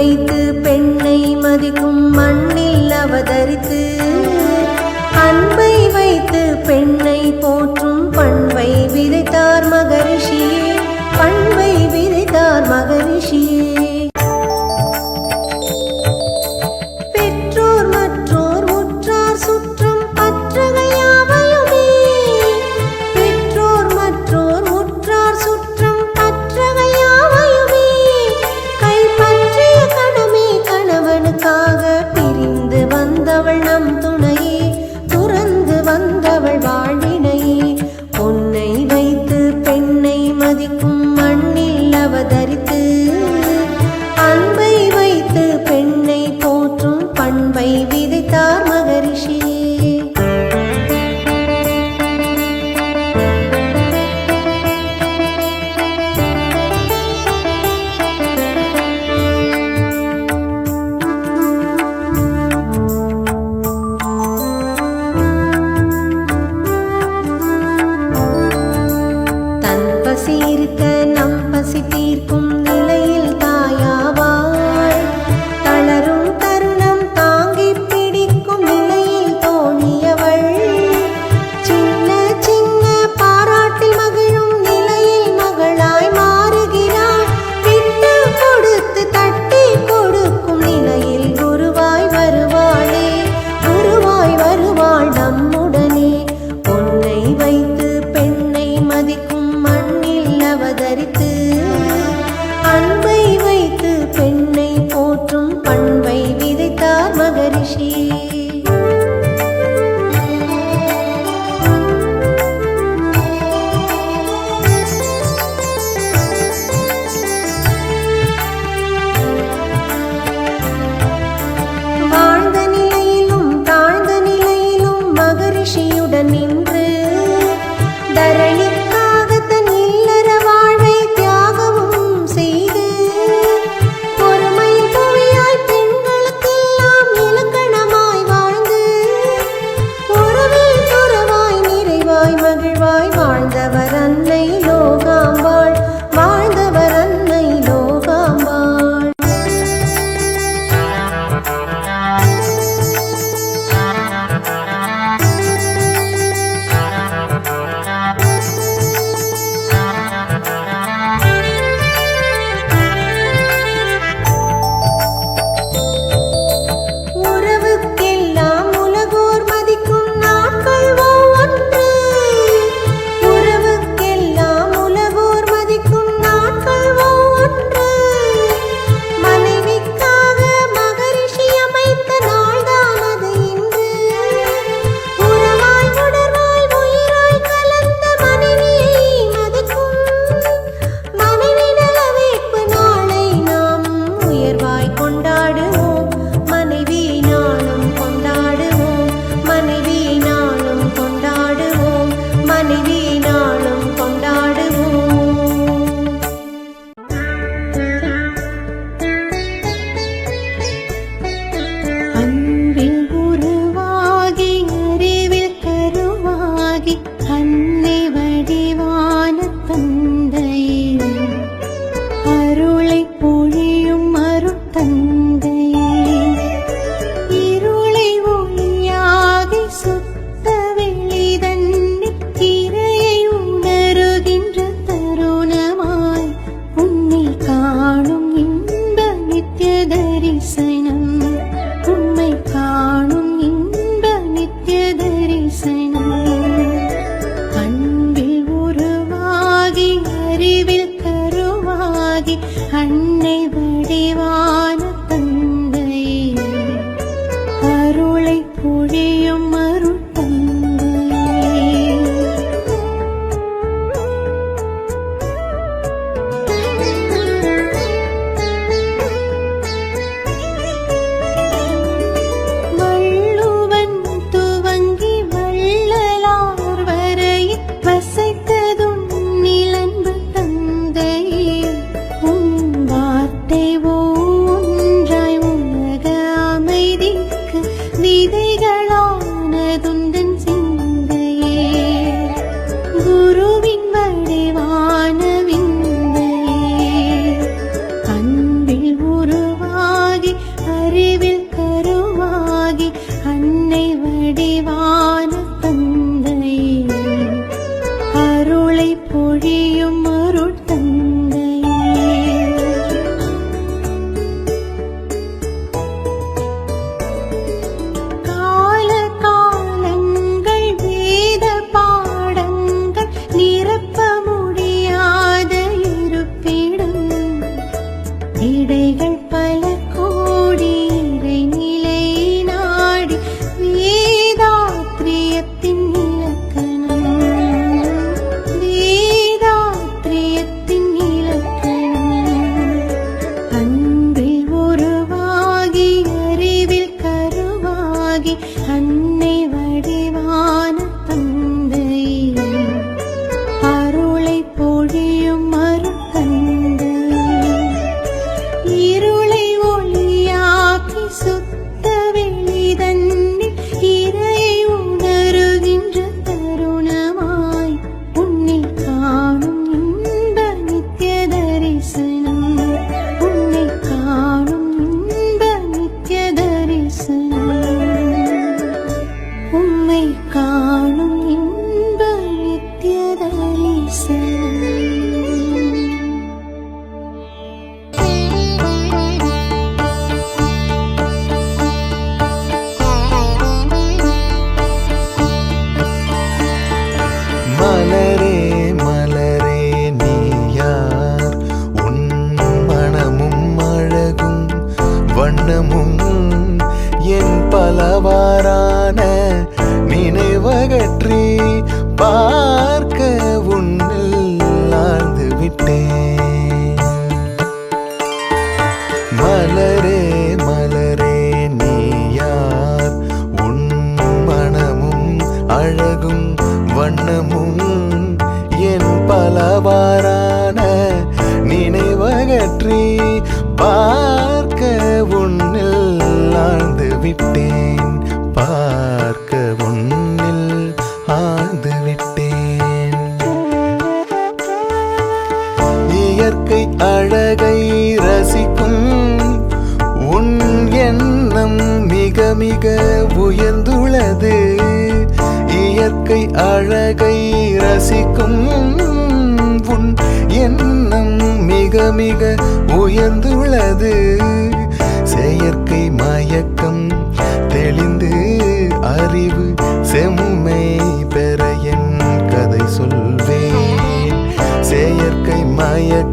வைத்து அவள் நம் ஆதரித்து அன்பை வைத்து பெண்ணை போற்றும் பண்பை விதைத்தார் மகரிஷி. அழகை ரசிக்கும் உன் எண்ணம் மிக மிக உயர்ந்துள்ளது. இயற்கை அழகை ரசிக்கும் உன் எண்ணம் மிக மிக உயர்ந்துள்ளது. செயற்கை மயக்கம் தெளிந்து அறிவு செம்மை பெற என் கதை சொல்வேன். செயற்கை மயக்கம்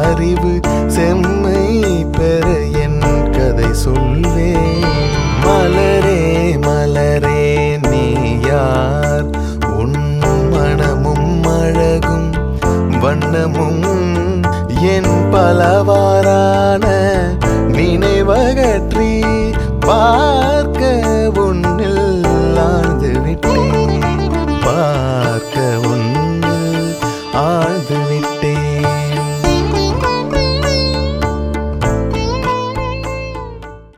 அறிவு செம்மை பெற என் கதை சொல்வேன் மலரே மலரே நீ யார்? உன் மனமும் அழகும் வண்ணமும் என் பல